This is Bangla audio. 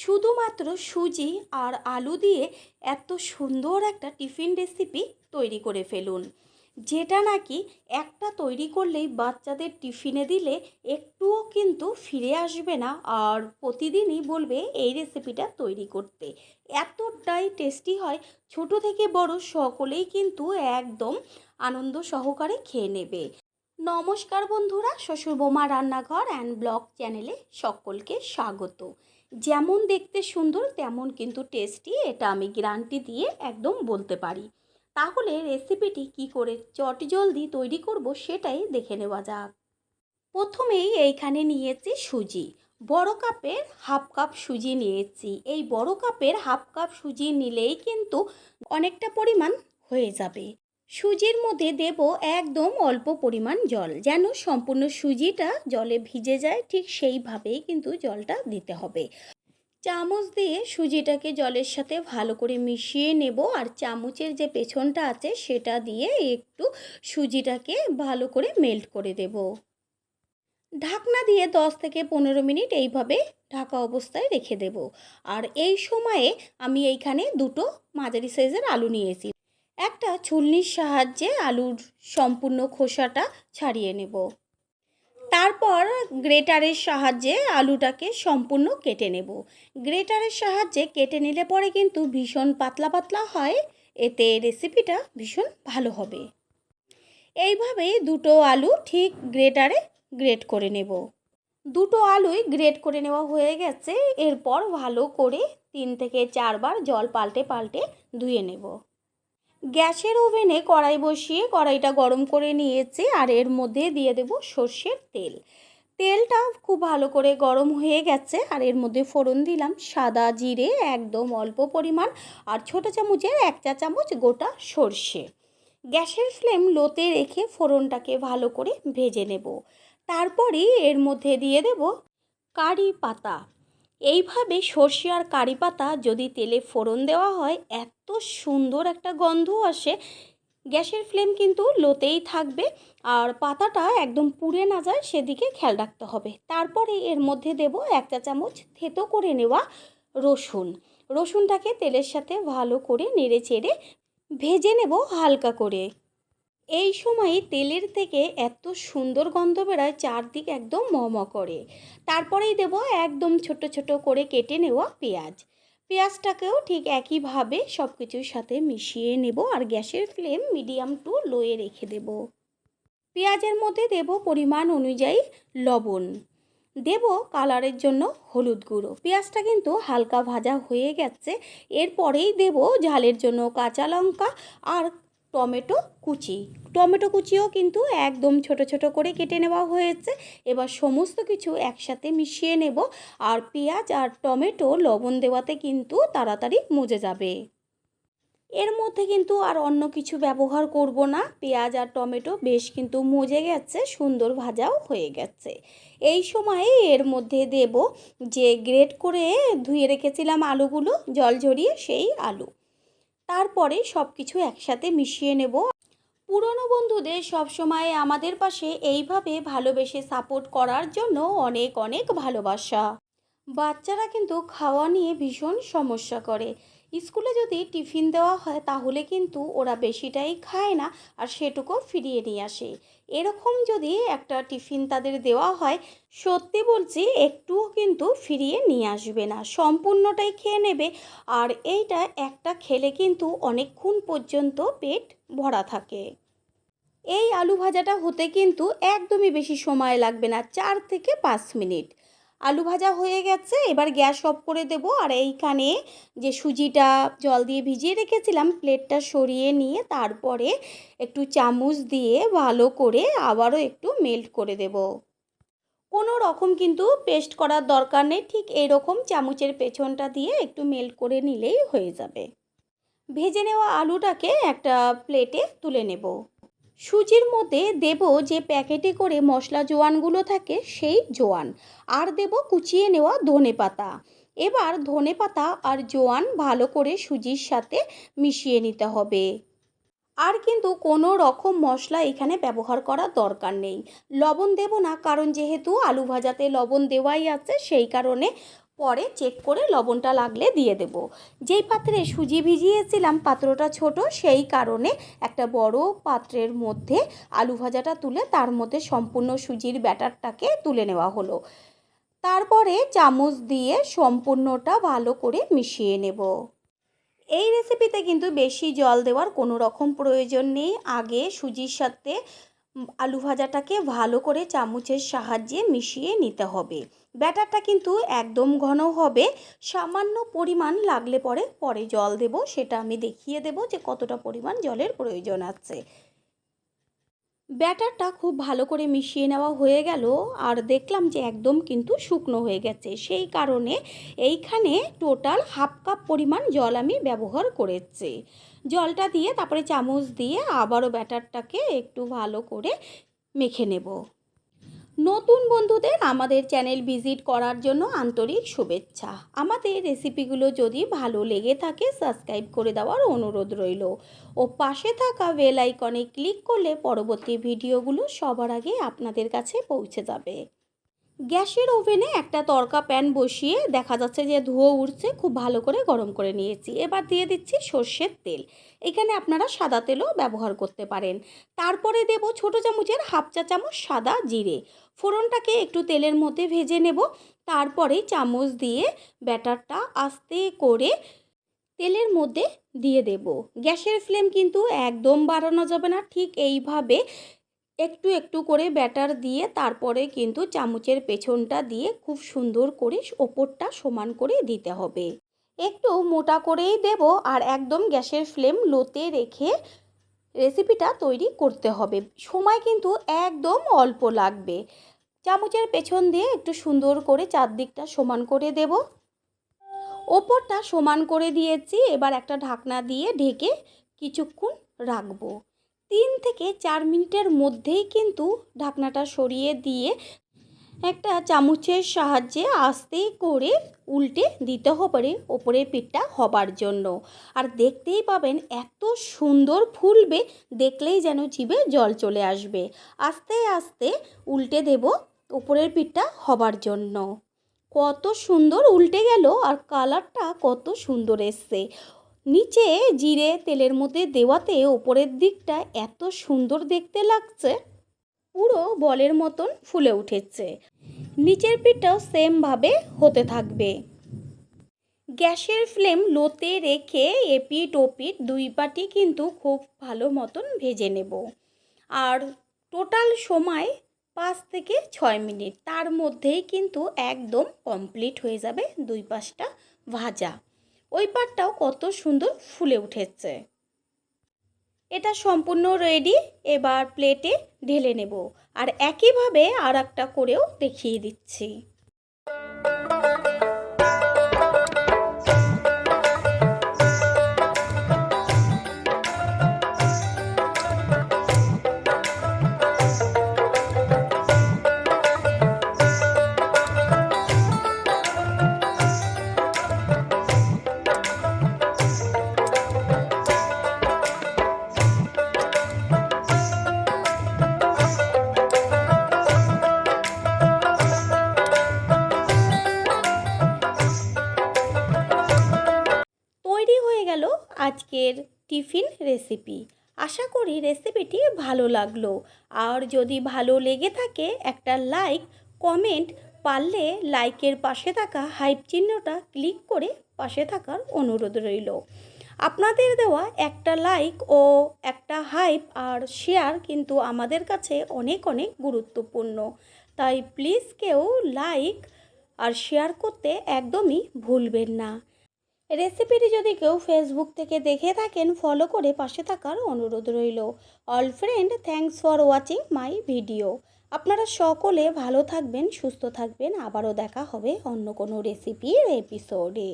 শুধুমাত্র সুজি আর আলু দিয়ে এত সুন্দর একটা টিফিন রেসিপি তৈরি করে ফেলুন। যেটা নাকি একটা তৈরি করলেই বাচ্চাদের টিফিনে দিলে একটুও কিন্তু ফিরে আসবে না আর প্রতিদিনই বলবে এই রেসিপিটা তৈরি করতে। এতটাই টেস্টি হয়, ছোট থেকে বড় সকলেই কিন্তু একদম আনন্দ সহকারে খেয়ে নেবে। নমস্কার বন্ধুরা শ্বশুর বোমা রান্নাঘর অ্যান্ড ব্লগ চ্যানেলে সকলকে স্বাগত। যেমন দেখতে সুন্দর, তেমন কিন্তু টেস্টি এটা আমি গ্যারান্টি দিয়ে একদম বলতে পারি। তাহলে রেসিপিটি কি করে চট জলদি তৈরি করব সেটাই দেখে নেওয়া যাক। প্রথমেই এইখানে নিয়েছি সুজি। বড় কাপের হাফ কাপ সুজি নিয়েছি। এই বড় কাপের হাফ কাপ সুজি নিলেই কিন্তু অনেকটা পরিমাণ হয়ে যাবে। সুজির মধ্যে দেব একদম অল্প পরিমাণ জল। যেন সম্পূর্ণ সুজিটা জলে ভিজে যায়, ঠিক সেইভাবেই কিন্তু জলটা দিতে হবে। চামচ দিয়ে সুজিটাকে জলের সাথে ভালো করে মিশিয়ে নেব আর চামচের যে পেছনটা আছে সেটা দিয়ে একটু সুজিটাকে ভালো করে মেল্ট করে দেব। ঢাকনা দিয়ে দশ থেকে পনেরো মিনিট এইভাবে ঢাকা অবস্থায় রেখে দেব। আর এই সময়ে আমি এইখানে দুটো মাঝারি সাইজের আলু নিয়েছি। একটা ছুলনির সাহায্যে আলুর সম্পূর্ণ খোসাটা ছাড়িয়ে নেব। তারপর গ্রেটারের সাহায্যে আলুটাকে সম্পূর্ণ কেটে নেব। গ্রেটারের সাহায্যে কেটে নিলে পরে কিন্তু ভীষণ পাতলা পাতলা হয়। এতে রেসিপিটা ভীষণ ভালো হবে। এইভাবে দুটো আলু ঠিক গ্রেটারে গ্রেট করে নেব। দুটো আলুই গ্রেট করে নেওয়া হয়ে গেছে। এরপর ভালো করে তিন থেকে চারবার জল পাল্টে পাল্টে ধুয়ে নেব। গ্যাসের ওভেনে কড়াই বসিয়ে কড়াইটা গরম করে নিয়েছি আর এর মধ্যে দিয়ে দেব সর্ষের তেল। তেলটা খুব ভালো করে গরম হয়ে গেছে আর এর মধ্যে ফোড়ন দিলাম সাদা জিরে একদম অল্প পরিমাণ আর ছোটো চামচের এক চা চামচ গোটা সর্ষে। গ্যাসের ফ্লেম লোতে রেখে ফোড়নটাকে ভালো করে ভেজে নেব। তারপরেই এর মধ্যে দিয়ে দেব কারি পাতা। এইভাবে সর্ষে আর কারি পাতা যদি তেলে ফোড়ন দেওয়া হয়, এত সুন্দর একটা গন্ধ আসে। গ্যাসের ফ্লেম কিন্তু লোতেই থাকবে আর পাতাটা একদম পুড়ে না যায়, সেদিকে খেয়াল রাখতে হবে। তারপরে এর মধ্যে দেব এক চা চামচ থেতো করে নেওয়া রসুন। রসুনটাকে তেলের সাথে ভালো করে নেড়ে চেড়ে ভেজে নেব হালকা করে। এই সময়ে তেলের থেকে এত সুন্দর গন্ধ বেরোয় চারদিক একদম মম করে। তারপরেই দেব একদম ছোট ছোট করে কেটে নেওয়া পেঁয়াজ। পেঁয়াজটাকেও ঠিক একইভাবে সব কিছুর সাথে মিশিয়ে নেব আর গ্যাসের ফ্লেম মিডিয়াম টু লোয়ে রেখে দেব। পেঁয়াজের মধ্যে দেব পরিমাণ অনুযায়ী লবণ। দেব কালারের জন্য হলুদ গুঁড়ো। পেঁয়াজটা কিন্তু হালকা ভাজা হয়ে গেছে। এরপরেই দেব ঝালের জন্য কাঁচা লঙ্কা আর টমেটো কুচি। টমেটো কুচিও কিন্তু একদম ছোট ছোট করে কেটে নেওয়া হয়েছে। এবার সমস্ত কিছু একসাথে মিশিয়ে নেব আর পেঁয়াজ আর টমেটো লবণ দেওয়াতে কিন্তু তাড়াতাড়ি মজে যাবে। এর মধ্যে কিন্তু আর অন্য কিছু ব্যবহার করব না। পেঁয়াজ আর টমেটো বেশ কিন্তু মজে গেছে, সুন্দর ভাজাও হয়ে গেছে। এই সময়ে এর মধ্যে দেব যে গ্রেট করে ধুয়ে রেখেছিলাম আলুগুলো, জল ঝরিয়ে সেই আলু। তারপরে সব কিছু একসাথে মিশিয়ে নেব। পুরনো বন্ধুদের সবসময় আমাদের পাশে এইভাবে ভালোবেসে সাপোর্ট করার জন্য অনেক অনেক ভালোবাসা। বাচ্চারা কিন্তু খাওয়া নিয়ে ভীষণ সমস্যা করে। স্কুলে যদি টিফিন দেওয়া হয় তাহলে কিন্তু ওরা বেশিটাই খায় না আর সেটুকু ফিরিয়ে নিয়ে আসে। এরকম যদি একটা টিফিন তাদের দেওয়া হয়, সত্যি বলছি একটুও কিন্তু ফিরিয়ে নিয়ে আসবে না। সম্পূর্ণটাই খেয়ে নেবে। আর এইটা একটা খেলে কিন্তু অনেকক্ষণ পর্যন্ত পেট ভরা থাকে। এই আলু ভাজাটা হতে কিন্তু একদমই বেশি সময় লাগবে না, চার থেকে পাঁচ মিনিট। আলু ভাজা হয়ে গেছে, এবার গ্যাস অফ করে দেব। আর এইখানে যে সুজিটা জল দিয়ে ভিজিয়ে রেখেছিলাম, প্লেটটা সরিয়ে নিয়ে তারপরে একটু চামচ দিয়ে ভালো করে আবারও একটু মেল্ট করে দেব। কোনো রকম কিন্তু পেস্ট করার দরকার নেই, ঠিক এইরকম চামচের পেছনটা দিয়ে একটু মেল্ট করে নিলেই হয়ে যাবে। ভেজে নেওয়া আলুটাকে একটা প্লেটে তুলে নেব। সুজির মধ্যে দেব যে প্যাকেটে করে মশলা জোয়ানগুলো থাকে, সেই জোয়ান। আর দেব কুচিয়ে নেওয়া ধনে পাতা। এবার ধনে পাতা আর জোয়ান ভালো করে সুজির সাথে মিশিয়ে নিতে হবে। আর কিন্তু কোনো রকম মশলা এখানে ব্যবহার করার দরকার নেই। লবণ দেব না, কারণ যেহেতু আলু ভাজাতে লবণ দেওয়াই আছে, সেই কারণে পরে চেক করে লবণটা লাগলে দিয়ে দেব। যেই পাত্রে সুজি ভিজিয়েছিলাম পাত্রটা ছোট, সেই কারণে একটা বড় পাত্রের মধ্যে আলু ভাজাটা তুলে তার মধ্যে সম্পূর্ণ সুজির ব্যাটারটাকে তুলে নেওয়া হলো। তারপরে চামচ দিয়ে সম্পূর্ণটা ভালো করে মিশিয়ে নেব। এই রেসিপিতে কিন্তু বেশি জল দেওয়ার কোনো রকম প্রয়োজন নেই। আগে সুজির সাথে আলু ভাজাটাকে ভালো করে চামচের সাহায্যে মিশিয়ে নিতে হবে। ব্যাটারটা কিন্তু একদম ঘন হবে। সামান্য পরিমাণ লাগলে পরে পরে জল দেব, সেটা আমি দেখিয়ে দেব যে কতটা পরিমাণ জলের প্রয়োজন আছে। ব্যাটারটা খুব ভালো করে মিশিয়ে নেওয়া হয়ে গেল, আর দেখলাম যে একদম কিন্তু শুকনো হয়ে গেছে। সেই কারণে এইখানে টোটাল হাফ কাপ পরিমাণ জল আমি ব্যবহার করেছি। জলটা দিয়ে, তারপরে চামচ দিয়ে আবারও ব্যাটারটাকে একটু ভালো করে মেখে নেব। নতুন বন্ধুদের আমাদের চ্যানেল ভিজিট করার জন্য আন্তরিক শুভেচ্ছা। আমাদের রেসিপিগুলো যদি ভালো লেগে থাকে, সাবস্ক্রাইব করে দেওয়ার অনুরোধ রইল। ও পাশে থাকা বেল আইকনে ক্লিক করলে পরবর্তী ভিডিওগুলো সবার আগে আপনাদের কাছে পৌঁছে যাবে। গ্যাসের ওভেনে একটা তরকা প্যান বসিয়ে দেখা যাচ্ছে যে ধুয়ো উঠছে খুব ভালো করে গরম করে নিয়েছি। এবার দিয়ে দিচ্ছি সর্ষের তেল। এখানে আপনারা সাদা তেলও ব্যবহার করতে পারেন। তারপরে দেব ছোট চামচের হাফ চা চামচ সাদা জিরে। ফোড়নটাকে একটু তেলের মধ্যে ভেজে নেব। তারপরে চামচ দিয়ে ব্যাটারটা আস্তে করে তেলের মধ্যে দিয়ে দেব। গ্যাসের ফ্লেম কিন্তু একদম বাড়ানো যাবে না। ঠিক এইভাবে একটু একটু করে ব্যাটার দিয়ে তারপরে কিন্তু চামচের পেছনটা দিয়ে খুব সুন্দর করে ওপরটা সমান করে দিতে হবে। একটু মোটা করেই দেব আর একদম গ্যাসের ফ্লেম লোতে রেখে রেসিপিটা তৈরি করতে হবে। সময় কিন্তু একদম অল্প লাগবে। চামচের পেছন দিয়ে একটু সুন্দর করে চারদিকটা সমান করে দেব। ওপরটা সমান করে দিয়েছি, এবার একটা ঢাকনা দিয়ে ঢেকে কিছুক্ষণ রাখব। তিন থেকে চার মিনিটের মধ্যেই কিন্তু ঢাকনাটা সরিয়ে দিয়ে একটা চামচের সাহায্যে আস্তে করে উল্টে দিতে হবে ওপরের পিঠটা হবার জন্য। আর দেখতেই পাবেন এত সুন্দর ফুলবে, দেখলেই যেন জিভে জল চলে আসবে। আস্তে আস্তে উল্টে দেব ওপরের পিঠটা হবার জন্য। কত সুন্দর উল্টে গেল আর কালারটা কত সুন্দর এসছে। নিচে জিরে তেলের মধ্যে দেওয়াতে ওপরের দিকটা এত সুন্দর দেখতে লাগছে, পুরো বলের মতন ফুলে উঠেছে। নিচের পিঠটাও সেমভাবে হতে থাকবে। গ্যাসের ফ্লেম লোতে রেখে এপিট ওপিট দুই পাটি কিন্তু খুব ভালো মতন ভেজে নেব। আর টোটাল সময় পাঁচ থেকে ছয় মিনিট, তার মধ্যেই কিন্তু একদম কমপ্লিট হয়ে যাবে দুই পাশটা ভাজা। ওই পাটটাও কত সুন্দর ফুলে উঠেছে। এটা সম্পূর্ণ রেডি এবার প্লেটে ঢেলে নেব। আর একইভাবে আর একটা করেও দেখিয়ে দিচ্ছি। আজকের টিফিন রেসিপি। আশা করি রেসিপিটি ভালো লাগল। আর যদি ভালো লেগে থাকে একটা লাইক, কমেন্ট, পারলে লাইকের পাশে থাকা হাইপ চিহ্নটা ক্লিক করে পাশে থাকার অনুরোধ রইল। আপনাদের দেওয়া একটা লাইক ও একটা হাইপ আর শেয়ার কিন্তু আমাদের কাছে অনেক অনেক গুরুত্বপূর্ণ। তাই প্লিজ কেউ লাইক আর শেয়ার করতে একদমই ভুলবেন না। রেসিপিটি যদি কেউ ফেসবুক থেকে দেখে থাকেন ফলো করে পাশে থাকার অনুরোধ রইল। All friend thanks for watching my video আপনারা সকলে ভালো থাকবেন, সুস্থ থাকবেন। আবারও দেখা হবে অন্য কোনো রেসিপির এপিসোডে